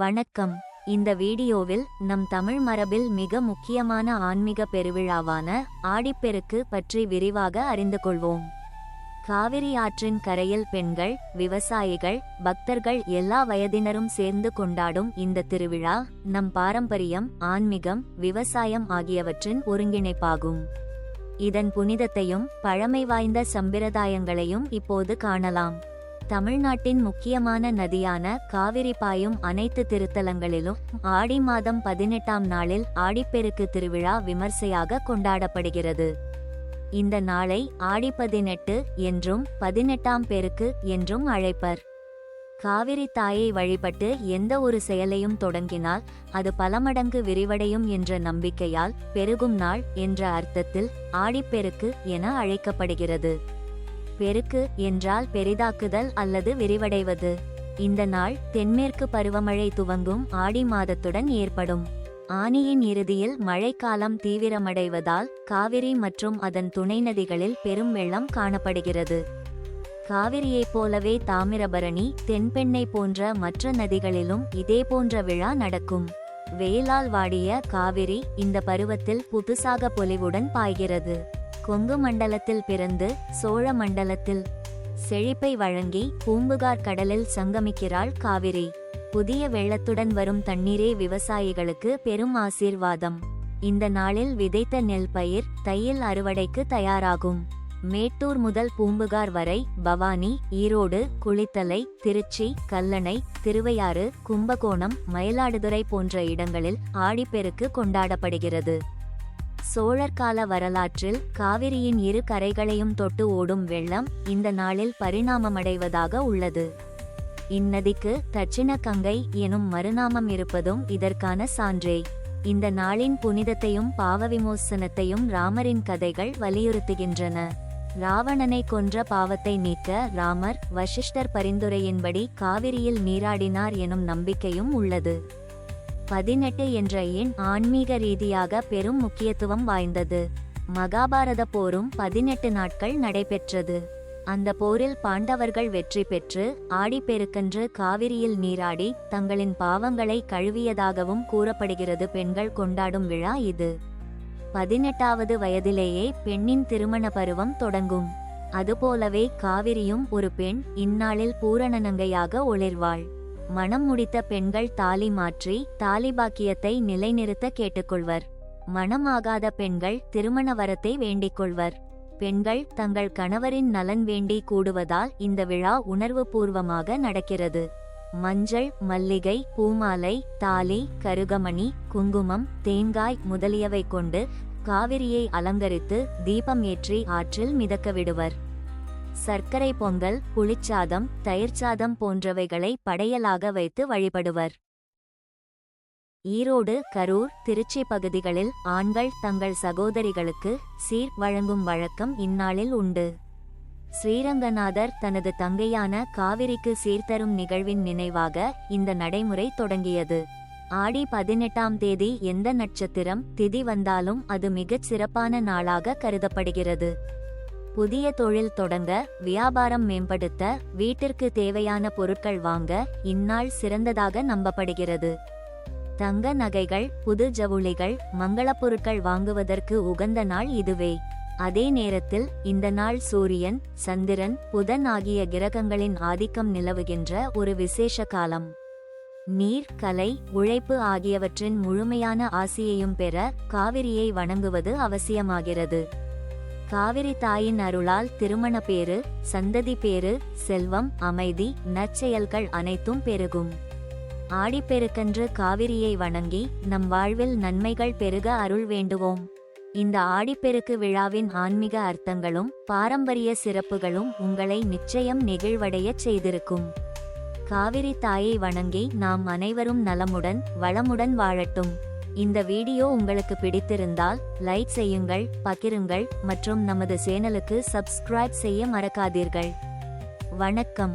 வணக்கம். இந்த வீடியோவில் நம் தமிழ் மரபில் மிக முக்கியமான ஆன்மீக பெருவிழாவான ஆடிப்பெருக்கு பற்றி விரிவாக அறிந்து கொள்வோம். காவிரி ஆற்றின் கரையில் பெண்கள் விவசாயிகள் பக்தர்கள் எல்லா வயதினரும் சேர்ந்து கொண்டாடும் இந்த திருவிழா நம் பாரம்பரியம் ஆன்மீகம் விவசாயம் ஆகியவற்றின் ஒருங்கிணைப்பாகும். இதன் புனிதத்தையும் பழமை வாய்ந்த சம்பிரதாயங்களையும் இப்போது காணலாம். தமிழ்நாட்டின் முக்கியமான நதியான காவிரி பாயும் அனைத்து திருத்தலங்களிலும் ஆடி மாதம் பதினெட்டாம் நாளில் ஆடிப்பெருக்கு திருவிழா விமர்சையாக கொண்டாடப்படுகிறது. இந்த நாளை ஆடி பதினெட்டு என்றும் பதினெட்டாம் பெருக்கு என்றும் அழைப்பர். காவிரி தாயை வழிபட்டு எந்த ஒரு செயலையும் தொடங்கினால் அது பல மடங்கு விரிவடையும் என்ற நம்பிக்கையால் பெருகும் நாள் என்ற அர்த்தத்தில் ஆடிப்பெருக்கு என அழைக்கப்படுகிறது. பெருக்கு என்றால் பெரிதாக்குதல் அல்லது விரிவடைவது. இந்த நாள் தென்மேற்கு பருவமழை துவங்கும் ஆடி மாதத்துடன் ஏற்படும். ஆனியின் இறுதியில் மழைக்காலம் தீவிரமடைவதால் காவிரி மற்றும் அதன் துணை நதிகளில் பெரும் வெள்ளம் காணப்படுகிறது. காவிரியைப் போலவே தாமிரபரணி தென்பெண்ணை போன்ற மற்ற நதிகளிலும் இதே போன்ற விழா நடக்கும். வெயிலால் வாடிய காவிரி இந்த பருவத்தில் புதுசாக பொலிவுடன் பாய்கிறது. கொங்கு மண்டலத்தில் பிறந்து சோழ மண்டலத்தில் செழிப்பை வழங்கி பூம்புகார் கடலில் சங்கமிக்கிறாள் காவிரி. புதிய வெள்ளத்துடன் வரும் தண்ணீரே விவசாயிகளுக்கு பெரும் ஆசீர்வாதம். இந்த நாளில் விதைத்த நெல் பயிர் தையில் அறுவடைக்கு தயாராகும். மேட்டூர் முதல் பூம்புகார் வரை பவானி ஈரோடு குளித்தலை திருச்சி கல்லணை திருவையாறு கும்பகோணம் மயிலாடுதுறை போன்ற இடங்களில் ஆடிப்பெருக்கு கொண்டாடப்படுகிறது. சோழர் கால வரலாற்றில் காவிரியின் இரு கரைகளையும் தொட்டு ஓடும் வெள்ளம் இந்த நாளில் பரிணாமமடைவதாக உள்ளது. இந்நதிக்கு தட்சிண கங்கை எனும் மறுநாமம் இருப்பதும் இதற்கான சான்றே. இந்த நாளின் புனிதத்தையும் பாவவிமோசனத்தையும் ராமரின் கதைகள் வலியுறுத்துகின்றன. ராவணனை கொன்ற பாவத்தை நீக்க ராமர் வசிஷ்டர் பரிந்துரையின்படி காவிரியில் நீராடினார் எனும் நம்பிக்கையும் உள்ளது. பதினெட்டு என்ற எண் ஆன்மீக ரீதியாக பெரும் முக்கியத்துவம் வாய்ந்தது. மகாபாரத போரும் பதினெட்டு நாட்கள் நடைபெற்றது. அந்த போரில் பாண்டவர்கள் வெற்றி பெற்று ஆடிப்பெருக்கன்று காவிரியில் நீராடி தங்களின் பாவங்களை கழுவியதாகவும் கூறப்படுகிறது பெண்கள் கொண்டாடும் விழா இது. பதினெட்டாவது வயதிலேயே பெண்ணின் திருமண பருவம் தொடங்கும். அதுபோலவே காவிரியும் ஒரு பெண் இந்நாளில் பூரணநங்கையாக ஒளிர்வாள். மனம் முடித்த பெண்கள் தாலி மாற்றி தாலி பாக்கியத்தை நிலைநிறுத்த கேட்டுக்கொள்வர். மனமாகாத பெண்கள் திருமண வரத்தை வேண்டிக் கொள்வர் பெண்கள் தங்கள் கணவரின் நலன் வேண்டி கூடுவதால் இந்த விழா உணர்வு பூர்வமாக நடக்கிறது. மஞ்சள் மல்லிகை பூமாலை தாலி கருகமணி குங்குமம் தேங்காய் முதலியவை கொண்டு காவிரியை அலங்கரித்து தீபம் ஏற்றி ஆற்றில் மிதக்க விடுவர். சர்க்கரை பொங்கல் புளிச்சாதம் தயிர்ச்சாதம் போன்றவைகளை படையலாக வைத்து வழிபடுவர். ஈரோடு கரூர் திருச்சி பகுதிகளில் ஆண்கள் தங்கள் சகோதரிகளுக்கு சீர் வழங்கும் வழக்கம் இந்நாளில் உண்டு. ஸ்ரீரங்கநாதர் தனது தங்கையான காவிரிக்கு சீர்தரும் நிகழ்வின் நினைவாக இந்த நடைமுறை தொடங்கியது. ஆடி பதினெட்டாம் தேதி எந்த நட்சத்திரம் திதி வந்தாலும் அது மிகச் சிறப்பான நாளாக கருதப்படுகிறது. புதிய தொழில் தொடங்க வியாபாரம் மேம்படுத்த வீட்டிற்கு தேவையான பொருட்கள் வாங்க இந்நாள் சிறந்ததாக நம்பப்படுகிறது. தங்க நகைகள் புது ஜவுளிகள் மங்களப் பொருட்கள் வாங்குவதற்கு உகந்த நாள் இதுவே. அதே நேரத்தில் இந்த நாள் சூரியன் சந்திரன் புதன் ஆகிய கிரகங்களின் ஆதிக்கம் நிலவுகின்ற ஒரு விசேஷ காலம். நீர் கலை உழைப்பு ஆகியவற்றின் முழுமையான ஆசியையும் பெற காவிரியை வணங்குவது அவசியமாகிறது. காவிரி தாயின் அருளால் திருமண பேறு சந்ததி பேறு செல்வம் அமைதி நற்செயல்கள் அனைத்தும் பெருகும். ஆடிப்பெருக்கன்று காவிரியை வணங்கி நம் வாழ்வில் நன்மைகள் பெருக அருள் வேண்டுவோம். இந்த ஆடிப்பெருக்கு விழாவின் ஆன்மீக அர்த்தங்களும் பாரம்பரிய சிறப்புகளும் உங்களை நிச்சயம் நெகிழ்வடையச் செய்திருக்கும். காவிரி தாயை வணங்கி நாம் அனைவரும் நலமுடன் வளமுடன் வாழட்டும். இந்த வீடியோ உங்களுக்கு பிடித்திருந்தால் லைக் செய்யுங்கள் பகிருங்கள் மற்றும் நமது சேனலுக்கு சப்ஸ்கிரைப் செய்ய மறக்காதீர்கள். வணக்கம்.